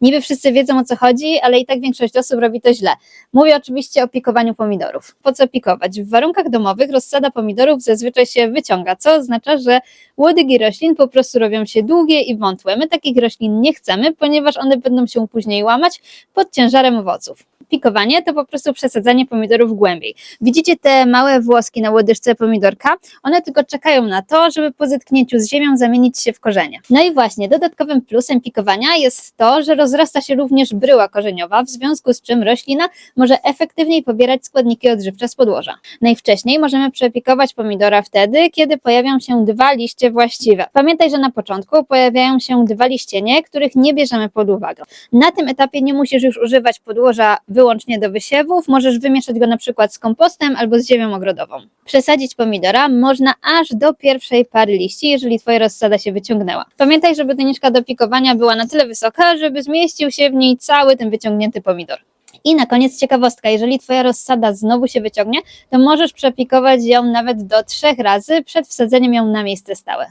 Niby wszyscy wiedzą o co chodzi, ale i tak większość osób robi to źle. Mówię oczywiście o pikowaniu pomidorów. Po co pikować? W warunkach domowych rozsada pomidorów zazwyczaj się wyciąga, co oznacza, że łodygi roślin po prostu robią się długie i wątłe. My takich roślin nie chcemy, ponieważ one będą się później łamać pod ciężarem owoców. Pikowanie to po prostu przesadzanie pomidorów głębiej. Widzicie te małe włoski na łodyżce pomidorka? One tylko czekają na to, żeby po zetknięciu z ziemią zamienić się w korzenie. No i właśnie, dodatkowym plusem pikowania jest to, że rozrasta się również bryła korzeniowa, w związku z czym roślina może efektywniej pobierać składniki odżywcze z podłoża. Najwcześniej możemy przepikować pomidora wtedy, kiedy pojawią się dwa liście właściwe. Pamiętaj, że na początku pojawiają się dwa liścienie, których nie bierzemy pod uwagę. Na tym etapie nie musisz już używać podłoża wyłącznie do wysiewów, możesz wymieszać go na przykład z kompostem albo z ziemią ogrodową. Przesadzić pomidora można aż do pierwszej pary liści, jeżeli twoja rozsada się wyciągnęła. Pamiętaj, żeby doniczka do pikowania była na tyle wysoka, żeby zmieścił się w niej cały ten wyciągnięty pomidor. I na koniec ciekawostka, jeżeli Twoja rozsada znowu się wyciągnie, to możesz przepikować ją nawet do trzech razy przed wsadzeniem ją na miejsce stałe.